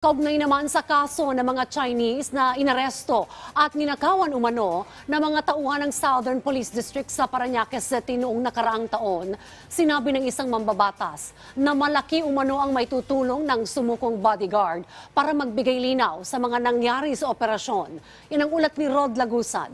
Kaugnay naman sa kaso ng mga Chinese na inaresto at ninakawan umano ng mga tauhan ng Southern Police District sa Paranaque City noong nakaraang taon, sinabi ng isang mambabatas na malaki umano ang may tutulong ng sumukong bodyguard para magbigay linaw sa mga nangyari sa operasyon. Yan ang ulat ni Rod Lagusan.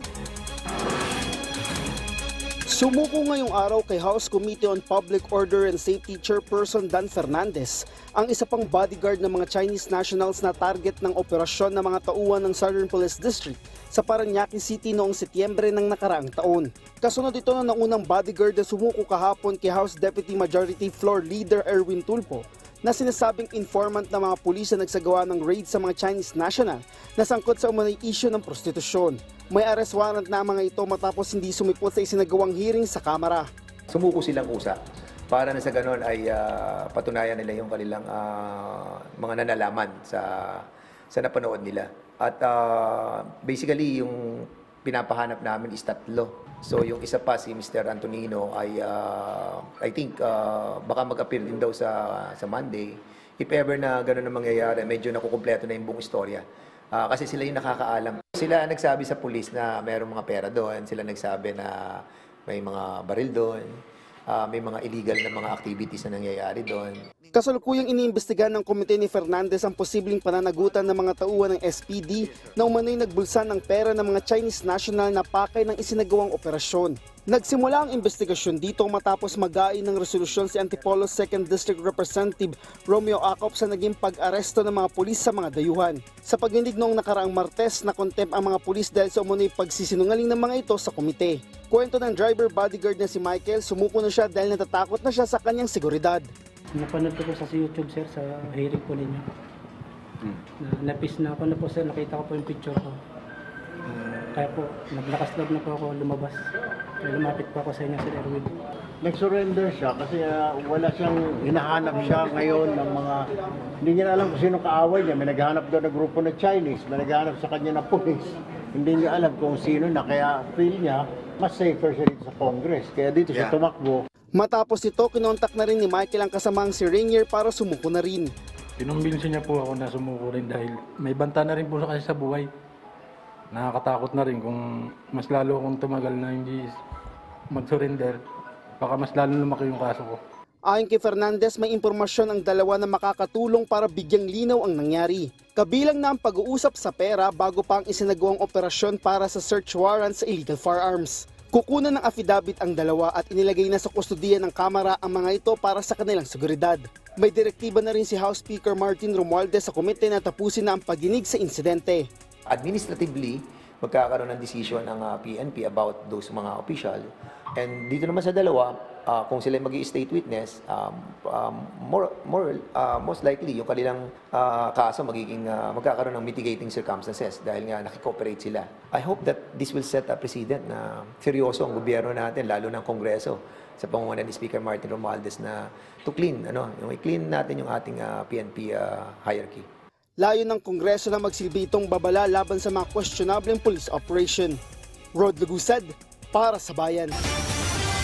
Sumuko ngayong araw kay House Committee on Public Order and Safety Chairperson Dan Fernandez ang isa pang bodyguard ng mga Chinese nationals na target ng operasyon ng mga tauhan ng Southern Police District sa Paranaque City noong Setyembre ng nakaraang taon. Kasunod ito ng naunang bodyguard na sumuko kahapon kay House Deputy Majority Floor Leader Erwin Tulpo na sinasabing informant ng mga pulis na nagsagawa ng raid sa mga Chinese national na sangkot sa umunay issue ng prostitusyon. May arrest warrant na mga ito matapos hindi sumipot sa isinagawang hearing sa Kamara. sumuko silang kusa para na sa ganon ay ah, patunayan nila yung kanilang ah, mga nanalaman sa sa napanood nila. At ah, basically yung pinapahanap namin is tatlo. So yung isa pa si Mr. Antonino ay ah, I think ah, baka mag-appear din daw sa sa Monday. If ever na gano'n ang mangyayari, medyo nakukumpleto na yung buong istorya. Ah, kasi sila yung nakakaalam. Sila nagsabi sa pulis na mayroong mga pera doon. Sila nagsabi na may mga baril doon. Ah, may mga illegal na mga activities na nangyayari doon. Kasalukuyang iniimbestigahan ng komite ni Fernandez ang posibleng pananagutan ng mga tauhan ng SPD na umano'y nagbulsan ng pera ng mga Chinese national na pakay ng isinagawang operasyon. Nagsimula ang investigasyon dito matapos magain ng resolusyon si Antipolo 2nd District Representative Romeo Acop sa naging pag-aresto ng mga pulis sa mga dayuhan. Sa paghindig noong nakaraang Martes na contempt ang mga pulis dahil sa umano'y pagsisinungaling ng mga ito sa komite. Kwento ng driver bodyguard na si Michael, sumuko na siya dahil natatakot na siya sa kanyang seguridad. Napanood ko po sa YouTube sir sa hearing po ninyo. Na, napis na ako na po sir, nakita ko po yung picture ko. Kaya po, naglakas loob na po ako lumabas. Kaya lumapit po ako sa inyo Sir Erwin. nag-surrender siya kasi ah, wala siyang hinahanap siya ngayon ng mga hindi niya alam kung sino kaaway niya. May naghahanap daw na grupo na Chinese, may naghahanap sa kanya na police. Hindi niya alam kung sino na kaya feel niya mas safer siya dito sa Congress. Kaya dito siya Yeah. tumakbo. Matapos ito, kinontak na rin ni Michael ang kasamaang si Rainier para sumuko na rin. Pinumbinsi niya po ako na sumuko rin dahil may banta na rin po siya kasi sa buhay. Nakakatakot na rin kung mas lalo akong tumagal na hindi mag-surrender, baka mas lalo lumaki yung kaso ko. Ayon kay Fernandez, may impormasyon ang dalawa na makakatulong para bigyang linaw ang nangyari. Kabilang na ang pag-uusap sa pera bago pa ang isinagawang operasyon para sa search warrant sa illegal firearms. Kukunan ng affidavit ang dalawa at inilagay na sa kustodiya ng Kamara ang mga ito para sa kanilang seguridad. May direktiba na rin si House Speaker Martin Romualdez sa komite na tapusin na ang pagdinig sa insidente. Administratively, magkakaroon ng decision ang ah, PNP about those mga official. And dito naman sa dalawa, ah, kung sila mag state witness, um, um, more, more, ah, most likely yung kanilang ah, kaso magiging ah, magkakaroon ng mitigating circumstances dahil nga nakikooperate sila. I hope that this will set a precedent na seryoso ang gobyerno natin, lalo ng Kongreso sa pangunguna ni Speaker Martin Romualdez na to clean, ano, yung i-clean natin yung ating ah, PNP ah, hierarchy. Layo ng Kongreso na magsilbi itong babala laban sa mga questionableng police operation. Rod Lagusad, para sa bayan.